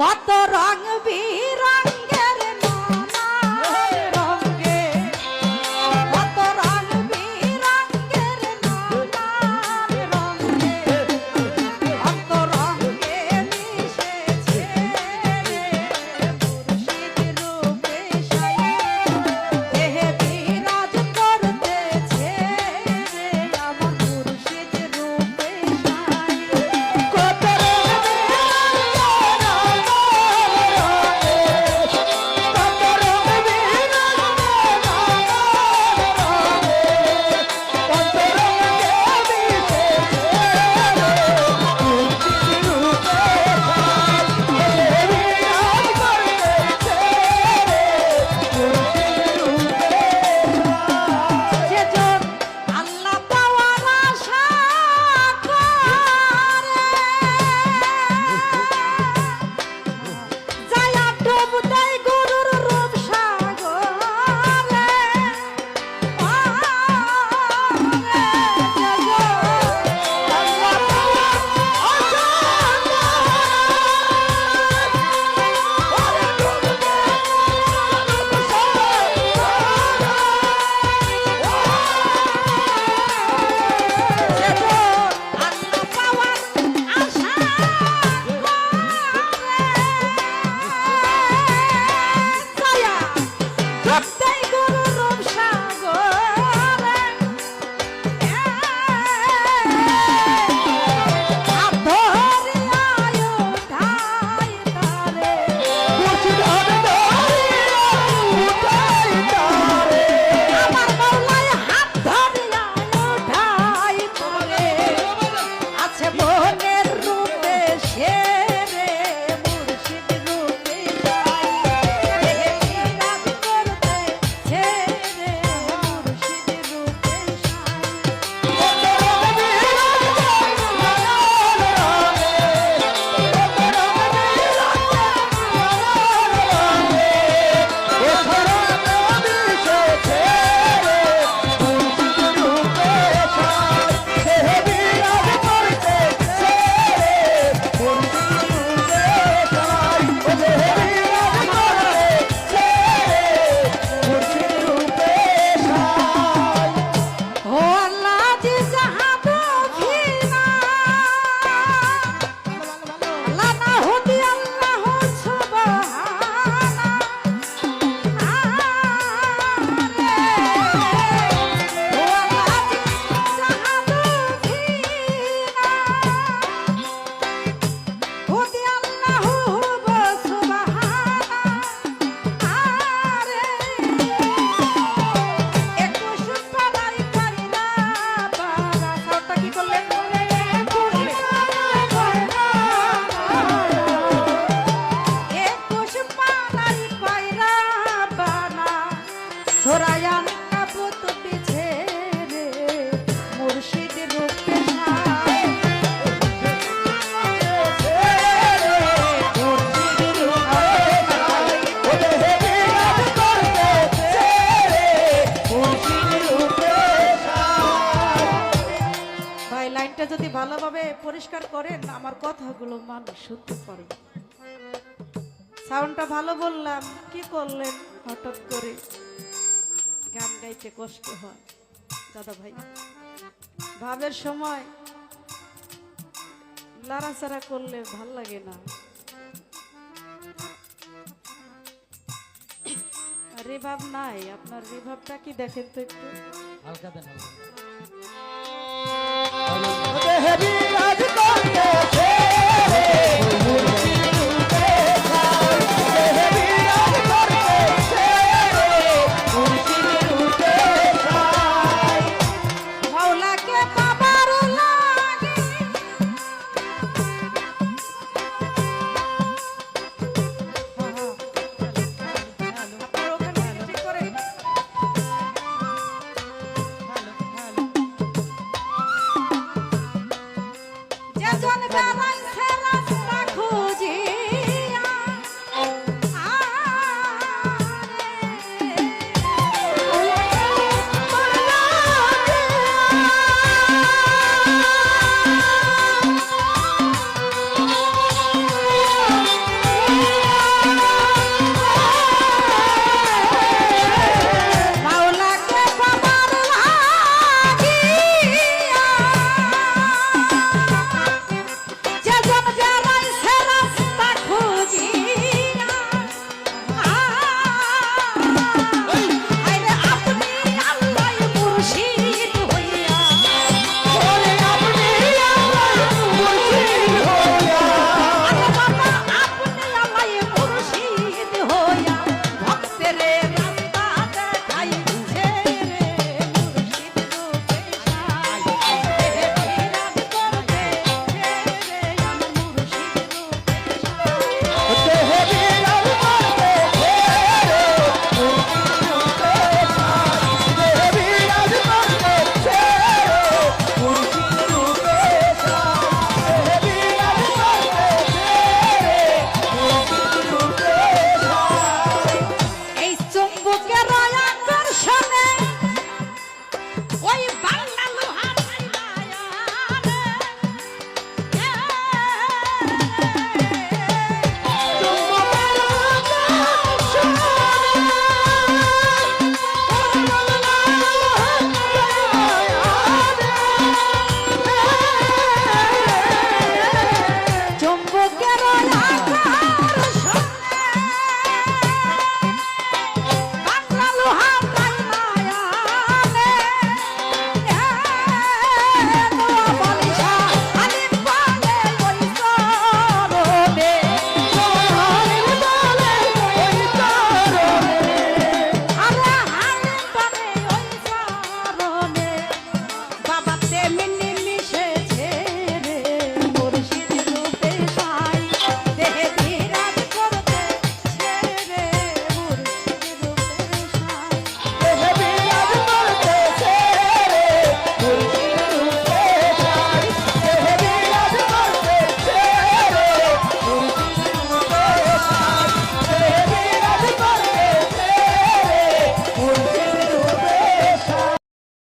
কত রং বিরং পরিষ্কার করেন, আমার কথাগুলো মানুষ শুনতে পারে। সাউন্ডটা ভালো বললাম, কি করলেন হঠাৎ করে? গান গাইতে কষ্ট হয়, দাদা ভাই। ভাবের সময় লাড়াচাড়া করলে ভালো লাগে না। রেভাব নাই, আপনার রেভাবটা কি দেখেন তো একটু? হালকা দেন, হালকা